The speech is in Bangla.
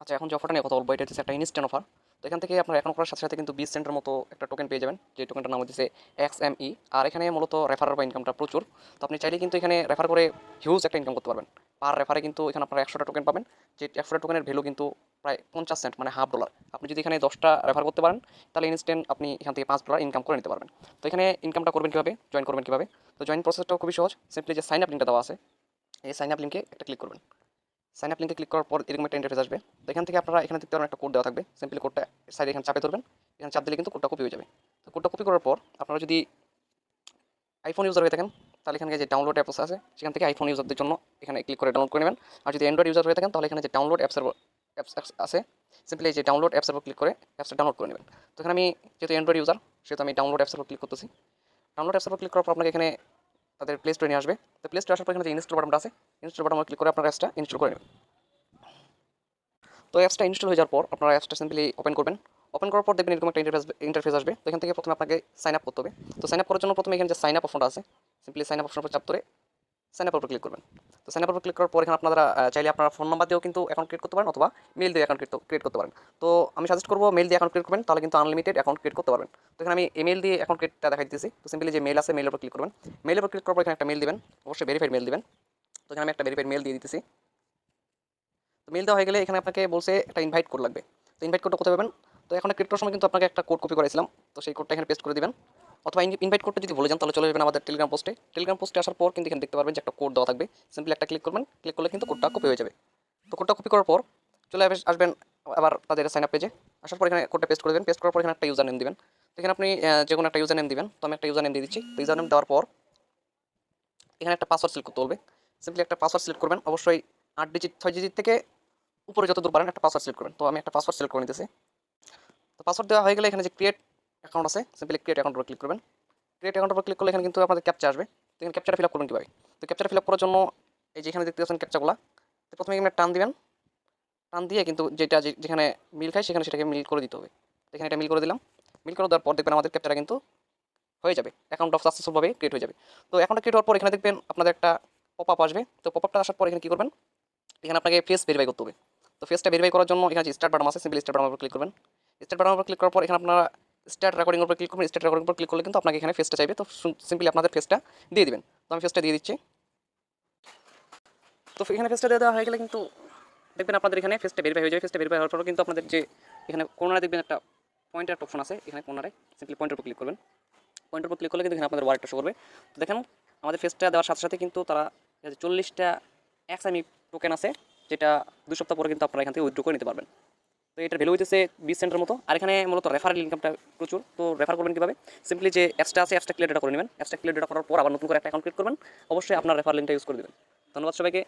আচ্ছা এখন যে অফারটা নিয়ে কথা বলব, এটা হচ্ছে একটা ইনস্ট্যান্ট অফার তো এখান থেকে আপনার এখন করার সাথে সাথে কিন্তু বিশ সেন্টের মতো একটা টোকেন পেয়ে যাবেন, যে টোকেনটার নাম হচ্ছে এক্স এম ই আর এখানে মূলত রেফারার বা ইনকামটা প্রচুর। তো আপনি চাইলে কিন্তু এখানে রেফার করে হিউজ একটা ইনকাম করতে পারবেন। পার রেফারে কিন্তু এখানে আপনারা একশোটা টোকেন পাবেন, যে একশোটা টোকেনের ভ্যালু কিন্তু প্রায় পঞ্চাশ সেন্ট মানে হাফ ডলার আপনি যদি এখানে দশটা রেফার করতে পারেন, তাহলে ইনস্ট্যান্ট আপনি এখান থেকে পাঁচ ডলার ইনকাম করে নিতে পারবেন। তো এখানে ইনকামটা করবেন কীভাবে? জয়েন করবেন কীভাবে? তো জয়েন প্রসেসটাও খুবই সহজ। সিম্পলি যে সাইন আপ লিঙ্কটা দেওয়া আছে, এই সাইন আপ লিঙ্কে একটা ক্লিক করবেন। সাইন আপ লিঙ্কে ক্লিক করার পর এরকম একটা ইন্টারফেস আসবে। তো এখান থেকে আপনারা এখানে দেখতে পারেন একটা কোড দেওয়া থাকবে। সিম্পলি কোডটা সাইডে এখানে চাপে ধরবেন। এখানে চাপ দিলে কিন্তু কোডটা কপি হয়ে যাবে। তো কোডটা কপি করার পর আপনারা যদি আইফোন ইউজার হয়ে থাকেন, তাহলে এখানে যে ডাউনলোড অ্যাপস আছে, সেখান থেকে আইফোন ইউজারদের জন্য এখানে ক্লিক করে ডাউনলোড করে নেবেন। আর যদি অ্যান্ড্রয়েড ইউজার হয়ে থাকেন, তাহলে এখানে যে ডাউনলোড অ্যাপসের অ্যাপস আছে সিম্পলি যে ডাউনলোড অ্যাপসের উপর ক্লিক করে অ্যাপসটা ডাউনলোড করে নেবেন। তো এখানে আমি যেহেতু অ্যান্ড্রয়েড ইউজার সেহেতু আমি ডাউনলোড অ্যাপসের উপর ক্লিক করতেছি। ডাউনলোড অ্যাপসের উপর ক্লিক করার পর আপনাকে এখানে তাদের প্লে স্টোরে নিয়ে আসবে। তো প্লে স্টোরে আসার পর যে ইনস্টল বাটনটা আছে ইনস্টল বাটন ক্লিক করে আপনার অ্যাপসটা ইনস্টল করে নেবেন। তো অ্যাপসটা ইনস্টল হয়ে যাওয়ার পর আপনারা অ্যাপসটা সিম্পলি ওপেন করবেন। ওপেন করার পর দেখবেন এরকম একটা ইন্টারফেস ইন্টারফেস আসবে। তো এখান থেকে প্রথমে আপনাকে সাইন আপ করতে হবে। তো সাইন আপ করার জন্য প্রথমে এখানে যে সাইন আপ অপশনটা আছে সিম্পলি সাইন আপ অপশন উপর চাপ করে সাইন আপ উপর ক্লিক করবেন। তো সাইন আপ ক্লিক করার পর এখানে আপনারা চাইলে আপনার ফোন নাম্বার দিয়েও কিন্তু অ্যাকাউন্ট ক্রিয়েট করতে পারেন অথবা মেল দিয়ে অ্যাকাউন্ট ক্রিয়েট করতে পারেন। তো আমি সাজেস্ট করব মেল দিয়ে অ্যাকাউন্ট ক্রিয়েট করবেন, তাহলে কিন্তু আনলিমিটেড অ্যাকাউন্ট ক্রিয়েট করতে পারবেন। তো এখানে আমি ইমেল দিয়ে অ্যাকাউন্ট ক্রিয়েটটা দেখাই দিতেছি তো সিম্পলি যে মেল আছে মেলের উপর ক্লিক করবেন। মেলের উপর ক্লিক করার পর এখানে একটা মেল দিবেন, অবশ্যই ভেরিফাইড মেল দিবেন। তো এখানে আমি একটা ভেরিফাইড মেল দিয়ে দিতেছি। তো মেল দেওয়া হয়ে গেলে এখানে আপনাকে বলছে একটা ইনভাইট কোড লাগবে। তো ইনভাইট কোডটা কোথায় পাবেন? তো এখন ক্রিপ্টোর সময় কিন্তু আপনাকে একটা কোড কপি করেছিলাম তো সেই কোডটা এখানে পেস্ট করে দিবেন। অথবা ইনভাইট করতে যদি ভুলে যান, তাহলে চলে যাবেন আমাদের টেলিগ্রাম পোস্টে টেলিগ্রাম পোস্টে আসার পর কিন্তু এখানে দেখতে পারবেন যে একটা কোড দেওয়া থাকবে। সিম্পলি একটা ক্লিক করবেন। ক্লিক করলে কিন্তু কোডটা কপি হয়ে যাবে। তো কোডটা কপি করার পর চলে আসবে- আসবেন আবার তাদের সাইন আপ পেজে আসার পর এখানে কোডটা পেস্ট করে দেবেন। পেস্ট করার পর এখানে একটা ইউজার নেম দিবেন। তো এখানে আপনি যে কোনো একটা ইউজার নেম দিবেন। তো আমি একটা ইউজার নেম দিয়ে দিচ্ছি। তো ইউজার নেম দেওয়ার পর এখানে একটা পাসওয়ার্ড সিলেক্ট করতে বলবে। সিম্পলি একটা পাসওয়ার্ড সিলেক্ট করবেন। অবশ্যই আট ডিজিট ছয় ডিজিট থেকে উপরে যত দূর পারেন একটা পাসওয়ার্ড সিলেক্ট করবেন। তো আমি একটা পাসওয়ার্ড সিলেক্ট করে নিতেছি। তো পাসওয়ার্ড দেওয়া হয়ে গেলে এখানে যে ক্রিয়েট অ্যাকাউন্ট আছে সিম্পলি ক্রিয়েট অ্যাকাউন্ট উপর ক্লিক করবেন। ক্রিয়েট অ্যাকাউন্ট উপর ক্লিক করলে এখানে কিন্তু আপনাদের ক্যাপচা আসবে। তো এখানে ক্যাপচাটা ফিল আপ করবেন কীভাবে? তো ক্যাপচাটা ফিল আপ করার জন্য এই যে এখানে দেখতে পাচ্ছেন ক্যাপচাগুলো তো প্রথমে এখানে টান দিবেন। টান দিয়ে কিন্তু যেটা যেখানে মিল খায় সেখানে সেটাকে মিল করে দিতে হবে। এখানে এটা মিল করে দিলাম। মিল করে দেওয়ার পর দেখবেন আমাদের ক্যাপচাটা কিন্তু হয়ে যাবে। অ্যাকাউন্ট অফ সাকসেসফুলভাবে ক্রিয়েট হয়ে যাবে। তো অ্যাকাউন্টটা ক্রিয়েট হওয়ার পর এখানে দেখবেন আপনাদের একটা পপ আপ আসবে। তো পপ আপটা আসার পর এখানে কী করবেন? এখানে আপনাকে ফেস ভেরিফাই করতে হবে। তো ফেসটা ভেরিফাই করার জন্য এখানে যে স্টার্ট বাটন আছে সিম্পলি স্টার্ট বাটনের উপর ক্লিক করবেন। স্টার্ট বাটনের উপর ক্লিক করার পর এখানে আপনারা স্টার্ট রেকর্ডিং উপর ক্লিক করবেন স্টার্ট রেকর্ডিং উপর ক্লিক করলে কিন্তু আপনাকে এখানে ফেসটা চাইবে। তো সিম্পলি আপনাদের ফেসটা দিয়ে দিবেন। তো আমি ফেসটা দিয়ে দিচ্ছি। তো এখানে ফেসটা দেওয়া হয়ে গেলে কিন্তু দেখবেন আপনাদের এখানে ফেসটা ভেরিফাই হয়ে যাবে। ফেসটা ভেরিফাই হওয়ার পর কিন্তু আপনাদের যে এখানে কোনারে দেখবেন একটা পয়েন্টার অপশন আছে। এখানে কোনারে সিম্পলি পয়েন্টের উপর ক্লিক করবেন। পয়েন্টের উপর ক্লিক করলে কিন্তু এখানে আপনাদের ওয়ালেটটা শো করবে। তো দেখেন, আমাদের ফেসটা দেওয়ার সাথে সাথে কিন্তু তারা চল্লিশটা এক্স এমই টোকেন আছে, যেটা দু সপ্তাহ পরে কিন্তু আপনারা এখান থেকে উইথড্র করে নিতে পারবেন। তো এটার ভ্যালু হইতেছে বিশ সেন্টের মতো। আর এখানে মূলত রেফারেল ইনকামটা প্রচুর। তো রেফার করবেন কীভাবে? সিম্পলি যে অ্যাপসটা আছে অ্যাপসটা ক্লিয়ার ডেটা করে নেবেন। অ্যাপসটা ক্লিয়ার ডেটা করার পর আবার নতুন করে একটা অ্যাকাউন্ট ক্রিয়েট করবেন। অবশ্যই আপনার রেফার লিঙ্কটা ইউজ করে দেবেন। ধন্যবাদ সবাইকে।